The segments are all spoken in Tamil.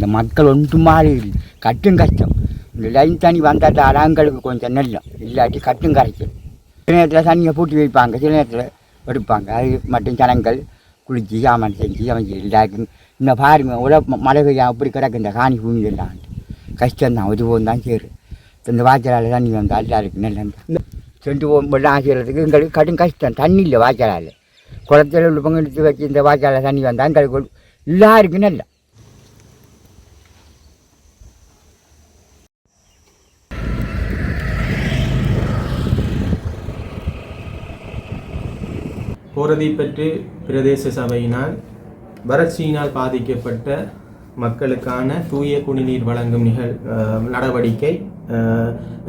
இந்த மக்கள் ஒன்றும் மாறி இல்லை. கட்டும் கஷ்டம். இந்த லைன் தண்ணி வந்தால் அடங்களுக்கு கொஞ்சம் நெல்லும் இல்லாட்டி கட்டும் கரைக்கும் சில நேரத்தில் தண்ணியை பூட்டி வைப்பாங்க. சில நேரத்தில் எடுப்பாங்க. அது மட்டும் ஜனங்கள் குளிச்சு சாமான் செஞ்சு அவங்க எல்லாருக்கும். இந்த பாருங்க உட மழை பெய்யா அப்படி கிடக்கு. இந்த காணி பூமி எல்லாம். கஷ்டம்தான். ஒரு போகும் தான் சேரு. இந்த வாய்க்காலால் தண்ணி வந்தால் எல்லாருக்கும் நல்ல இந்த சென்று வெள்ளம் செய்கிறதுக்கு எங்களுக்கு கடும் கஷ்டம். தண்ணி இல்லை வாய்க்காலால். குளத்தில் உள்ள பங்கு எடுத்து வச்சு இந்த வாய்க்காலில் தண்ணி வந்தால் எங்களுக்கு எல்லாருக்கும் நல்லா. போரதிப்பற்று பிரதேச சபையினால் வறட்சியினால் பாதிக்கப்பட்ட மக்களுக்கான தூய குடிநீர் வழங்கும் நிகழ் நடவடிக்கை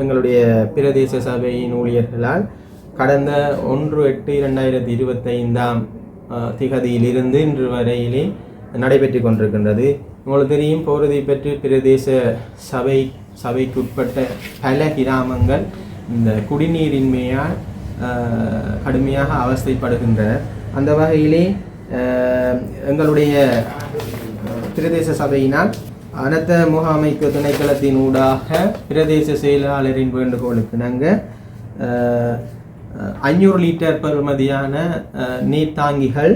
எங்களுடைய பிரதேச சபையின் ஊழியர்களால் கடந்த ஒன்று எட்டு இரண்டாயிரத்தி இருபத்தைந்தாம் திகதியிலிருந்து இன்று வரையிலே நடைபெற்று கொண்டிருக்கின்றது. உங்களுக்கு தெரியும் போரதிப்பற்று பிரதேச சபை சபைக்குட்பட்ட பல கிராமங்கள் இந்த குடிநீரின்மையால் கடுமையாக அவஸ்தைப்படுகின்றனர் அந்த வகையிலே எங்களுடைய பிரதேச சபையினால் அனத்த முகாமைக்கு திணைக்களத்தின் ஊடாக பிரதேச செயலாளரின் வேண்டுகோளுக்கு நாங்கள் ஐநூறு லிட்டர் பெறுமதியான நீர்த்தாங்கிகள்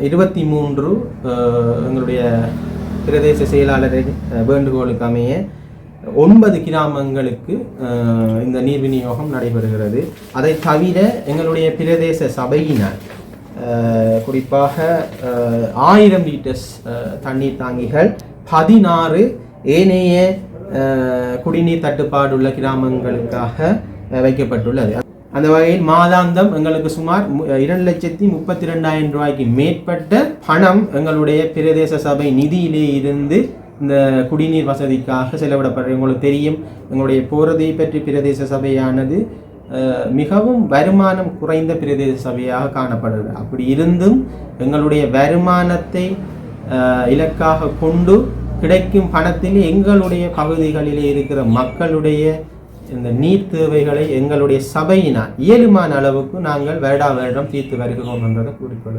இருபத்தி மூன்று எங்களுடைய பிரதேச செயலாளரின் வேண்டுகோளுக்கு அமைய ஒன்பது கிராமங்களுக்கு இந்த நீர் விநியோகம் நடைபெறுகிறது. அதை தவிர எங்களுடைய பிரதேச சபையினர் குறிப்பாக ஆயிரம் லிட்டர்ஸ் தண்ணீர் தாங்கிகள் பதினாறு ஏனைய குடிநீர் குடிநீர் தட்டுப்பாடுள்ள கிராமங்களுக்காக வைக்கப்பட்டுள்ளது. அந்த வகையில் மாதாந்தம் எங்களுக்கு சுமார் மு- இரண்டு லட்சத்தி முப்பத்தி ரெண்டாயிரம் ரூபாய்க்கு மேற்பட்ட பணம் எங்களுடைய பிரதேச சபை நிதியிலே இருந்து இந்த குடிநீர் வசதிக்காக செலவிடப்படுறது உங்களுக்கு தெரியும் எங்களுடைய போரதை பற்றி பிரதேச சபையானது மிகவும் வருமானம் குறைந்த பிரதேச சபையாக காணப்படுது. அப்படி இருந்தும் எங்களுடைய வருமானத்தை இலக்காக கொண்டு கிடைக்கும் பணத்தில் எங்களுடைய பகுதிகளிலே இருக்கிற மக்களுடைய இந்த நீர் தேவைகளை எங்களுடைய சபையினால் இயலுமான அளவுக்கு நாங்கள் வருடா வருடம் தீர்த்து வருகிறோம் என்றதை கூறிக்கொள்ள